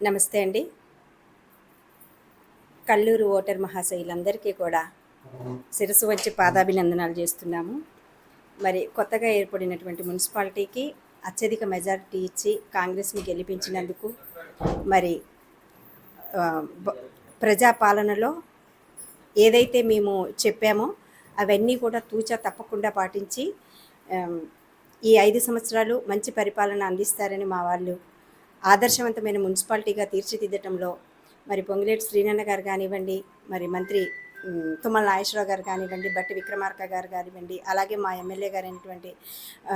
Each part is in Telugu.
నమస్తే అండి. కల్లూరు ఓటర్ మహాశయులందరికీ కూడా శిరస్సు వచ్చి పాదాభినందనాలు చేస్తున్నాము. మరి కొత్తగా ఏర్పడినటువంటి మున్సిపాలిటీకి అత్యధిక మెజారిటీ ఇచ్చి కాంగ్రెస్ని గెలిపించినందుకు మరి ప్రజాపాలనలో ఏదైతే మేము చెప్పామో అవన్నీ కూడా తూచా తప్పకుండా పాటించి ఈ ఐదు సంవత్సరాలు మంచి పరిపాలన అందిస్తారని మా వాళ్ళు ఆదర్శవంతమైన మున్సిపాలిటీగా తీర్చిదిద్దటంలో మరి పొంగిలేటి శ్రీనన్న గారు కానివ్వండి మరి మంత్రి తుమ్మల నాగేశ్వరరావు గారు కానివ్వండి బట్టి విక్రమార్క గారు కానివ్వండి అలాగే మా ఎమ్మెల్యే గారు అయినటువంటి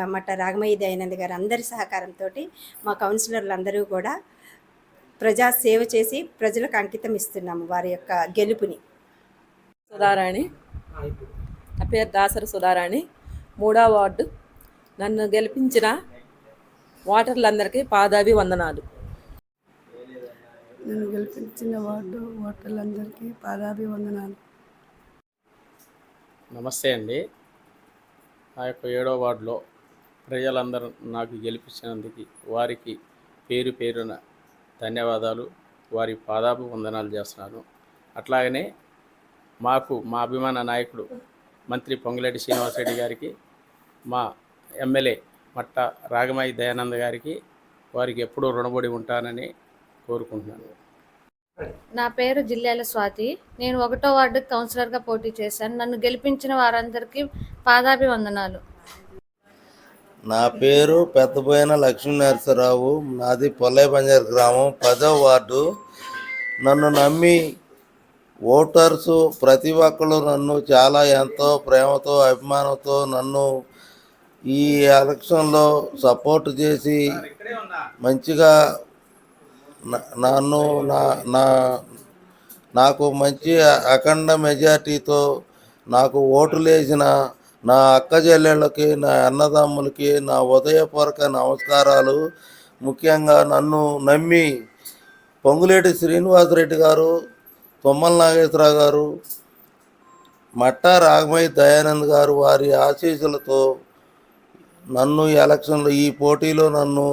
మట్ట రాగమయ్య దయానంద్ గారు అందరి సహకారంతో మా కౌన్సిలర్లు అందరూ కూడా ప్రజా సేవ చేసి ప్రజలకు అంకితం ఇస్తున్నాము వారి యొక్క గెలుపుని. సుధారాణి. నా పేరు దాసరి సుధారాణి. మూడో వార్డు. నన్ను గెలిపించిన ఓటర్లందరికీ పాదాభివందనాలు నన్ను గెలిపించిన వార్డు ఓటర్లందరికీ పాదాభివందనాలు నమస్తే అండి. ఆ యొక్క ఏడో వార్డులో ప్రజలందరూ నాకు గెలిపించినందుకు వారికి పేరు పేరున ధన్యవాదాలు. వారి పాదాపు వందనాలు చేస్తున్నాను. అట్లాగనే మాకు మా అభిమాన నాయకుడు మంత్రి పొంగులేటి శ్రీనివాసరెడ్డి గారికి మా ఎమ్మెల్యే మట్ట రాగమయ్య దయానంద్ గారికి వారికి ఎప్పుడూ రుణపడి ఉంటానని కోరుకుంటున్నాను. నా పేరు జిల్లాల స్వాతి. నేను ఒకటో వార్డు కౌన్సిలర్గా పోటీ చేశాను. నన్ను గెలిపించిన వారందరికీ పాదాభివందనాలు. నా పేరు పెద్దబోయిన లక్ష్మీ నరసరావు నాది పొల్లే బంజార్ గ్రామం. పదో వార్డు. నన్ను నమ్మి ఓటర్స్ ప్రతి ఒక్కరు నన్ను చాలా ఎంతో ప్రేమతో అభిమానంతో నన్ను ఈ ఎలక్షన్లో సపోర్ట్ చేసి మంచిగా నన్ను నా నా నాకు మంచి అఖండ మెజార్టీతో నాకు ఓటులు వేసిన నా అక్క చెల్లెళ్ళకి నా అన్నదమ్ములకి నా ఉదయపూర్వక నమస్కారాలు. ముఖ్యంగా నన్ను నమ్మి పొంగులేటి శ్రీనివాసరెడ్డి గారు తుమ్మల నాగేశ్వరరావు గారు మట్టా రాఘమయ్య దయానంద్ గారు వారి ఆశీస్సులతో నన్ను ఈ ఎలక్షన్లో ఈ పోటీలో నన్ను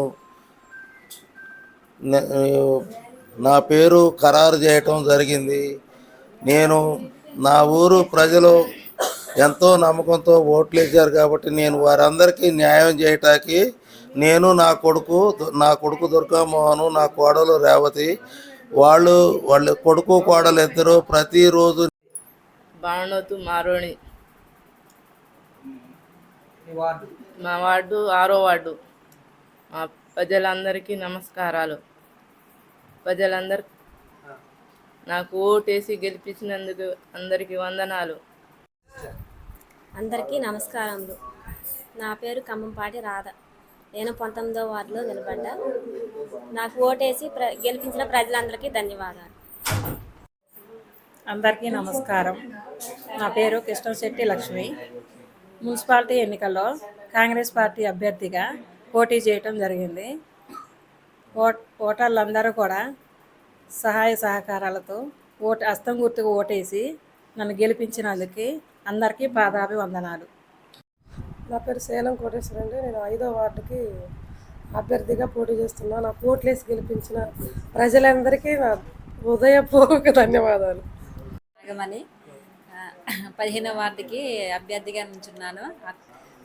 నా పేరు ఖరారు చేయటం జరిగింది. నేను నా ఊరు ప్రజలు ఎంతో నమ్మకంతో ఓట్లు వేశారు కాబట్టి నేను వారందరికీ న్యాయం చేయటానికి నేను నా కొడుకు నా కొడుకు దుర్గామోహను నా కోడలు రేవతి వాళ్ళు వాళ్ళ కొడుకు కోడలు ఇద్దరు ప్రతిరోజు బాణోతు మారోణి మా వార్డు? ఆరో వార్డు. మా ప్రజలందరికీ నమస్కారాలు. ప్రజలందరూ నాకు ఓటేసి గెలిపించినందుకు అందరికీ వందనాలు. అందరికీ నమస్కారములు. నా పేరు ఖమ్మంపాటి రాధ. నేను పంతొమ్మిదో వార్డులో నిలబడ్డా. నాకు ఓటేసి ప్ర గెలిపించిన ప్రజలందరికీ ధన్యవాదాలు. అందరికీ నమస్కారం. నా పేరు కృష్ణశెట్టి లక్ష్మి. మున్సిపాలిటీ ఎన్నికల్లో కాంగ్రెస్ పార్టీ అభ్యర్థిగా పోటీ చేయటం జరిగింది. ఓట్ ఓటర్లందరూ కూడా సహాయ సహకారాలతో ఓటు హస్తం గుర్తుకు ఓటేసి నన్ను గెలిపించినందుకు అందరికీ పాదాభివందనాలు. నా పేరు సేలం కోటేశ్వర అండి. నేను ఐదో వార్డుకి అభ్యర్థిగా పోటీ చేస్తున్నాను నా పోట్లేసి గెలిపించిన ప్రజలందరికీ నా హృదయపూర్వక ధన్యవాదాలు. పదిహేనవ వార్డుకి అభ్యర్థిగా నుంచున్నాను.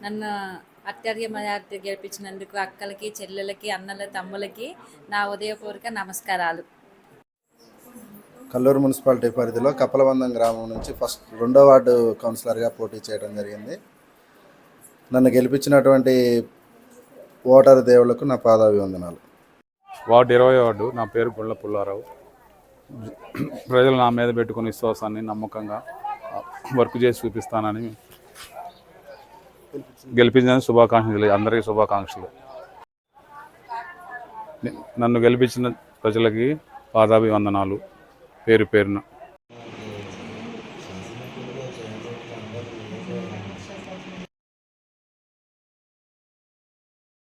నన్ను అత్యధిక మెజార్టీ గెలిపించినందుకు అక్కలకి చెల్లెలకి అన్నల తమ్ములకి నా ఉదయపూర్వక నమస్కారాలు. కల్లూరు మున్సిపాలిటీ పరిధిలో కప్పలబంధం గ్రామం నుంచి ఫస్ట్ రెండో వార్డు కౌన్సిలర్గా పోటీ చేయడం జరిగింది. నన్ను గెలిపించినటువంటి ఓటర్ దేవుళ్ళకు నా పాదాభివందనాలు. వార్డు ఇరవై వార్డు నా పేరు గుళ్ళ పుల్లారావు. ప్రజలు నా మీద పెట్టుకుని విశ్వాసాన్ని నమ్మకంగా వర్క్ చేసి చూపిస్తానని గెలిపించిన శుభాకాంక్షలు అందరికీ శుభాకాంక్షలు. నన్ను గెలిపించిన ప్రజలకి పాదాభివందనాలు పేరు పేరున.